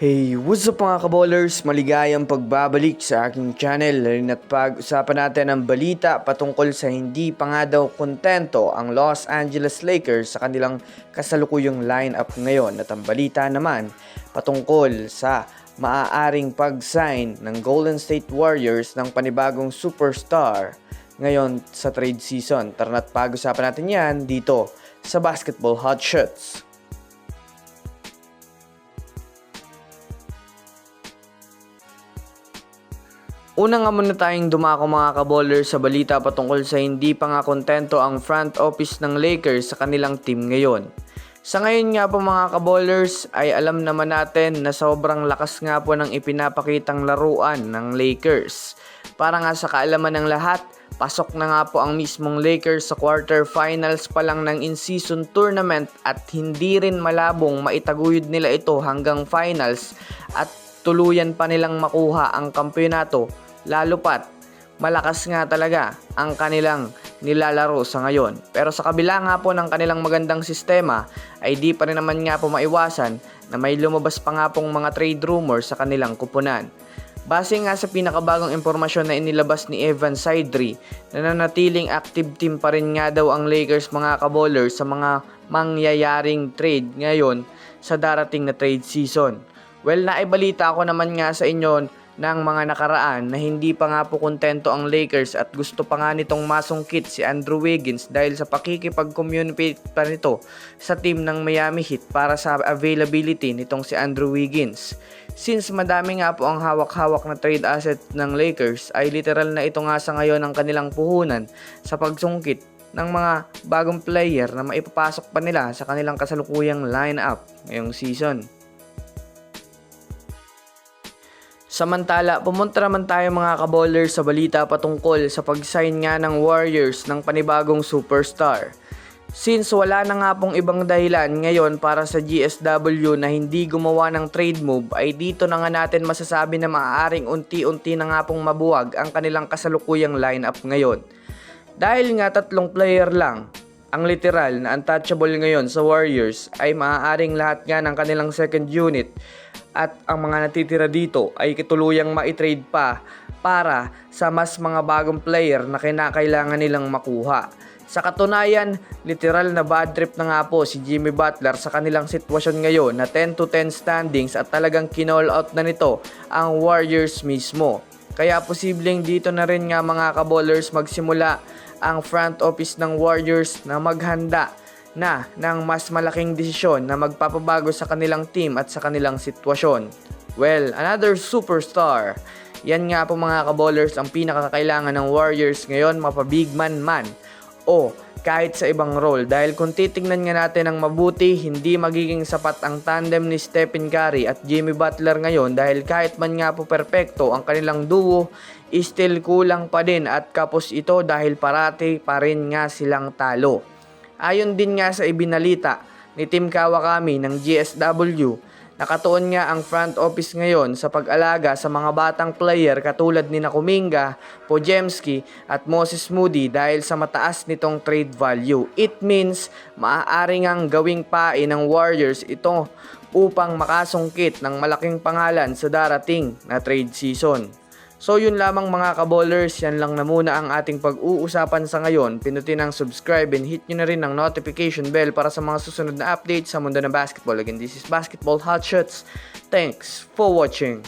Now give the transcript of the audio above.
Hey, what's up mga kaballers? Maligayang pagbabalik sa aking channel. At pag-usapan natin ang balita patungkol sa hindi pa nga daw kontento ang Los Angeles Lakers sa kanilang kasalukuyang lineup ngayon. At ang balita naman patungkol sa maaaring pag-sign ng Golden State Warriors ng panibagong superstar ngayon sa trade season. Tara na't pag-usapan natin yan dito sa Basketball Hot Shots. Una nga muna tayong dumako mga kaballers sa balita patungkol sa hindi pa nga kontento ang front office ng Lakers sa kanilang team ngayon. Sa ngayon nga po mga kaballers ay alam naman natin na sobrang lakas nga po ng ipinapakitang laruan ng Lakers. Para nga sa kaalaman ng lahat, pasok na nga po ang mismong Lakers sa quarterfinals pa lang ng in-season tournament at hindi rin malabong maitaguyod nila ito hanggang finals at tuluyan pa nilang makuha ang kampeonato lalo pat malakas nga talaga ang kanilang nilalaro sa ngayon. Pero sa kabila nga po ng kanilang magandang sistema ay di pa rin naman nga po maiwasan na may lumabas pa nga pong mga trade rumors sa kanilang kupunan. Base nga sa pinakabagong impormasyon na inilabas ni Evan Sidri, nananatiling active team pa rin nga daw ang Lakers mga kaballers sa mga mangyayaring trade ngayon sa darating na trade season. Well, naibalita ko naman nga sa inyo ng mga nakaraan na hindi pa nga po kontento ang Lakers at gusto pa nga nitong masungkit si Andrew Wiggins dahil sa pakikipag-communicate pa nito sa team ng Miami Heat para sa availability nitong si Andrew Wiggins. Since madami nga po ang hawak-hawak na trade asset ng Lakers ay literal na ito nga sa ngayon ang kanilang puhunan sa pagsungkit ng mga bagong player na maipapasok pa nila sa kanilang kasalukuyang lineup ngayong season. Samantala, pumunta naman tayo mga kaballers sa balita patungkol sa pag-sign nga ng Warriors ng panibagong superstar. Since wala na nga pong ibang dahilan ngayon para sa GSW na hindi gumawa ng trade move ay dito na nga natin masasabi na maaaring unti-unti na nga pong mabuwag ang kanilang kasalukuyang lineup ngayon. Dahil nga tatlong player lang ang literal na untouchable ngayon sa Warriors ay maaaring lahat nga ng kanilang second unit at ang mga natitira dito ay kituluyang maitrade pa para sa mas mga bagong player na kinakailangan nilang makuha. Sa katunayan, literal na bad trip na nga po si Jimmy Butler sa kanilang sitwasyon ngayon na 10 to 10 standings at talagang kinall out na nito ang Warriors mismo. Kaya posibleng dito na rin nga mga kaballers magsimula ang front office ng Warriors na maghanda na ng mas malaking desisyon na magpapabago sa kanilang team at sa kanilang sitwasyon. Well, another superstar. Yan nga po mga kaballers ang pinakakailangan ng Warriors ngayon mapabig man man o kahit sa ibang role dahil kung titingnan nga natin ng mabuti hindi magiging sapat ang tandem ni Stephen Curry at Jimmy Butler ngayon dahil kahit man nga po perpekto ang kanilang duo still kulang pa din at kapos ito dahil parati pa rin nga silang talo. Ayon din nga sa ibinalita ni Tim Kawakami ng GSW, nakatuon nga ang front office ngayon sa pag-alaga sa mga batang player katulad ni Nakuminga, Pojemski at Moses Moody dahil sa mataas nitong trade value. It means maaari ngang gawing pain ng Warriors ito upang makasungkit ng malaking pangalan sa darating na trade season. So yun lamang mga kaballers, yan lang na muna ang ating pag-uusapan sa ngayon. Pinutin ang subscribe and hit nyo na rin ang notification bell para sa mga susunod na updates sa mundo ng basketball. Again, this is Basketball Hot Shots. Thanks for watching.